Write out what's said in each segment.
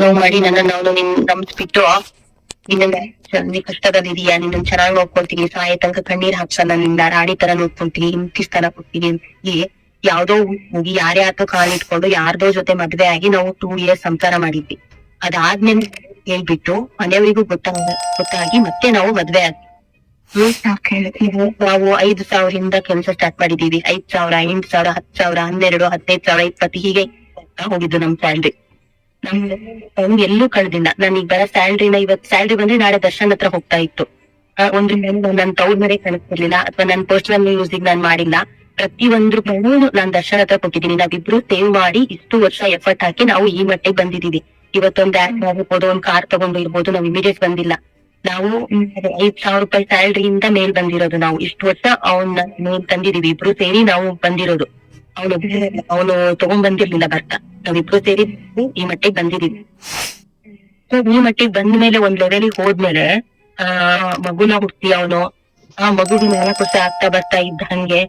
Love ಮಾಡಿ ನನ್ನ ಅವನು ನಿನ್ ನಂಬಿಸ್ಬಿಟ್ಟು ನಿನ್ನ ನೀ ಕಷ್ಟದಲ್ಲಿದೀಯಾ ನಿನ್ನ ಚೆನ್ನಾಗಿ ನೋಡ್ಕೊಳ್ತೀನಿ. ಸಾಯ ತನಕ ಕಣ್ಣೀರ್ ಹಾಕ್ಸಲ್ಲ ನಿನ್ನ ರಾಣಿ ತರ ನೋಡ್ಕೊಂತೀನಿ ಹಿಂತಿ ಸ್ಥಾನ ಕೊಡ್ತೀನಿ ಈ ಯಾವ್ದೋ ಹೋಗಿ ಯಾರೇ ಕಾಲ್ ಇಟ್ಕೊಂಡು ಯಾರ್ದೋ ಜೊತೆ ಮದ್ವೆ ಆಗಿ ನಾವು ಟೂ ಇಯರ್ಸ್ ಸಂಸಾರ ಮಾಡಿದ್ವಿ. ಅದಾದ್ಮೇಲೆ ಹೇಳ್ಬಿಟ್ಟು ಮನೆಯವರಿಗೂ ಗೊತ್ತಾಗ ಗೊತ್ತಾಗಿ ಮತ್ತೆ ನಾವು ಮದ್ವೆ ಆದ್ವಿ. ನಾವು ಐದು ಸಾವಿರದಿಂದ ಕೆಲಸ ಸ್ಟಾರ್ಟ್ ಮಾಡಿದೀವಿ ಐದ್ ಸಾವಿರ, ಎಂಟು ಸಾವಿರ, ಹತ್ತು ಸಾವಿರ, ಹನ್ನೆರಡು, ಹದಿನೈದು ಸಾವಿರ, ಇಪ್ಪತ್ತು ಹೀಗೆ ಹೋಗಿದ್ದು ನಮ್ ಸ್ಯಾಲ್ರಿ ನಮ್ ಎಲ್ಲೂ ಕಳ್ದಿಲ್ಲ. ನಾನು ಈಗ ಬರೋ ಸ್ಯಾಲ್ರಿನ ಇವತ್, ಸ್ಯಾಲ್ರಿ ಬಂದ್ರೆ ನಾಳೆ ದರ್ಶನ್ ಹತ್ರ ಹೋಗ್ತಾ ಇತ್ತು. ಒಂದು ನನ್ ತೌಡ್ ಮನೆ ಕಳಿಸ್ತಿರ್ಲಿಲ್ಲ ಅಥವಾ ನನ್ ಪರ್ಸನಲ್ ಯೂಸಿಗೆ ನಾನ್ ಮಾಡಿಲ್ಲ. ಪ್ರತಿ ಒಂದ್ ನಾನ್ ದರ್ಶನ್ ಹತ್ರ ಕೊಟ್ಟಿದ್ದೀನಿ ನಾವಿಬ್ರು ಸೇವ್ ಮಾಡಿ ಇಷ್ಟು ವರ್ಷ ಎಫರ್ಟ್ ಹಾಕಿ ನಾವು ಈ ಮಟ್ಟಿಗೆ ಬಂದಿದೀವಿ ಇವತ್ತೊಂದ್ ಆಕ್ಟ್ ಆಗಿರ್ಬೋದು, ಒಂದ್ ಕಾರ್ ತಗೊಂಡು ಇರ್ಬೋದು ನಾವು ಇಮಿಡಿಯೇಟ್ ಬಂದಿಲ್ಲ. ನಾವು ಐದ್ ಸಾವಿರ ರೂಪಾಯಿ ಸ್ಯಾಲ್ರಿಯಿಂದ ಮೇಲ್ ಬಂದಿರೋದು ನಾವು. ಇಷ್ಟು ವರ್ಷ ಅವನ್ನ ಮೇಲ್ ತಂದಿದೀವಿ ಇಬ್ರು ಸೇರಿ ನಾವು ಬಂದಿರೋದು. ಅವನು ಅವನು ತಗೊಂಡ್ ಬಂದಿರ್ಲಿಲ್ಲ ಬರ್ತಾ. ನಾವಿಬ್ರು ಸೇರಿ ಈ ಮಟ್ಟಿಗೆ ಬಂದಿದೀವಿ ಸೊ ಈ ಮಟ್ಟಿಗೆ ಬಂದ ಮೇಲೆ ಒಂದ್ ಲೆವೆಲಿಗೆ ಹೋದ್ಮೇಲೆ, ಆ, ಮಗುನ ಹುಟ್ಟಿ ಅವನು, ಆ ಮಗುಗೆ ನೆನಪುಸ ಆಗ್ತಾ ಬರ್ತಾ ಇದ್ದ ಹಂಗೆ,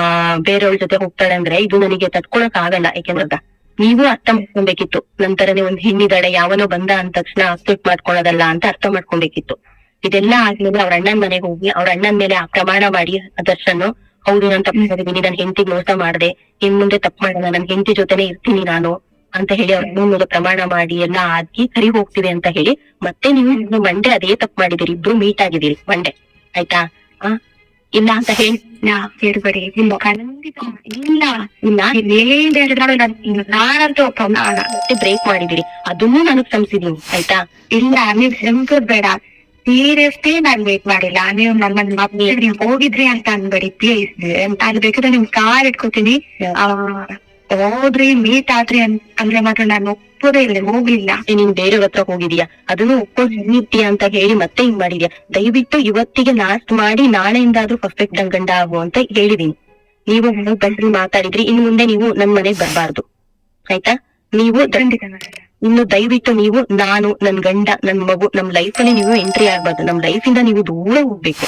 ಆ ಬೇರೆಯವ್ರ ಜೊತೆ ಹೋಗ್ತಾಳೆ ಅಂದ್ರೆ ಇದು ನನಗೆ ತಡ್ಕೊಳಕ್ ಆಗಲ್ಲ. ಯಾಕೆಂದ್ರೆ ನೀವು ಅರ್ಥ ಮಾಡ್ಕೊಬೇಕಿತ್ತು. ನಂತರನೇ ಒಂದ್ ಹೆಣ್ಣಿದಾಳೆ ಯಾವನೋ ಬಂದ ಅಂದ ತಕ್ಷಣ ಅಕ್ಸೆಪ್ಟ್ ಮಾಡ್ಕೊಳ್ಳೋದಲ್ಲ ಅಂತ ಅರ್ಥ ಮಾಡ್ಕೊಬೇಕಿತ್ತು. ಇದೆಲ್ಲ ಆದ್ಮೇಲೆ ಅವ್ರ ಅಣ್ಣನ್ ಮನೆಗೆ ಹೋಗಿ, ಅವ್ರ ಅಣ್ಣನ್ ಮೇಲೆ ಆ ಪ್ರಮಾಣ ಮಾಡಿ ದರ್ಶನ್ ಹೌದು ನಾನು ತಪ್ಪು ಮಾಡಿದೀನಿ ನನ್ ಹೆಂಡತಿ ಮೋಸ ಮಾಡ್ದೆ ಇನ್ ಮುಂದೆ ತಪ್ಪು ಮಾಡಲ್ಲ ನನ್ ಹೆಂಡತಿ ಜೊತೆನೆ ಇರ್ತೀನಿ ನಾನು ಅಂತ ಹೇಳಿ ಅವ್ರ ಮೂರು ಪ್ರಮಾಣ ಮಾಡಿ ಎಲ್ಲ ಆಗಿ ಸರಿ ಹೋಗ್ತಿದೆ ಅಂತ ಹೇಳಿ ಮತ್ತೆ ನೀವು ಮಂಡೆ ಅದೇ ತಪ್ಪು ಮಾಡಿದಿರಿ ಇಬ್ರು ಮೀಟ್ ಆಗಿದ್ದೀರಿ ಮಂಡೆ ಆಯ್ತಾ? ಆ ಇಲ್ಲ ಅಂತ ಹೇಳಿ. ಹೇಳ್ಬೇಡಿ ಇಲ್ಲ ಖಂಡಿತ ಇಲ್ಲ ಇಲ್ಲ ಏನ್ ಹೇಳಿದ್ರೆ ನಾನಂತೂ ಬ್ರೇಕ್ ಮಾಡಿದಿರಿ ಅದನ್ನು ನನಗ್ ಕ್ಷಮಿಸಿದೀನಿ ಆಯ್ತಾ? ಇಲ್ಲ ನೀವ್ ಹೆಂಗ್ ಬೇಡ. ಸೀರಿಯಸ್ಲಿ ನಾನ್ ವೇಟ್ ಮಾಡಿಲ್ಲ. ನೀವು ನನ್ನ ಮತ್ತೆ ನೀವು ಹೋಗಿದ್ರಿ ಅಂತ ಅನ್ಬೇಡಿ ಪ್ಲೀಸ್ ಅಲ್ಲಿ ಬೇಕಾದ್ರೆ ನಿಮ್ ಕಾರ್ ಇಟ್ಕೋತೀನಿ. ಆ, ಹೋದ್ರಿ ಮೀಟ್ ಆದ್ರಿ ಅಂದ್ರೆ ಮಾತ್ರ ನಾನು ಒಪ್ಪೋದೇ ಇಲ್ಲ ಹೋಗ್ಲಿಲ್ಲ. ನೀನ್ ಬೇರೆ ಹತ್ರ ಹೋಗಿದ್ಯಾ? ಅದನ್ನು ಒಪ್ಪಿದ್ಯಾ ಅಂತ ಹೇಳಿ ಮತ್ತೆ ಹಿಂಗ್ ಮಾಡಿದ್ಯಾ? ದಯವಿಟ್ಟು ಇವತ್ತಿಗೆ ಲಾಸ್ಟ್ ಮಾಡಿ ನಾಳೆಯಿಂದಾದ್ರೂ ಪರ್ಫೆಕ್ಟ್ ನನ್ ಗಂಡ ಆಗು ಅಂತ ಹೇಳಿದೀನಿ. ನೀವು ಬಂದ್ರಿ ಮಾತಾಡಿದ್ರಿ. ಇನ್ ಮುಂದೆ ನೀವು ನನ್ ಮನೆಗ್ ಬರಬಾರ್ದು. ಆಯ್ತಾ? ನೀವು ದಂಡಿತ. ಇನ್ನು ದಯವಿಟ್ಟು ನೀವು, ನಾನು ನನ್ನ ಗಂಡ, ನನ್ ಮಗು, ನಮ್ ಲೈಫ್ ಅಲ್ಲಿ ನೀವು ಎಂಟ್ರಿ ಆಗ್ಬಾರ್ದು. ನಮ್ ಲೈಫ್ ಇಂದ ನೀವು ದೂರ ಹೋಗ್ಬೇಕು.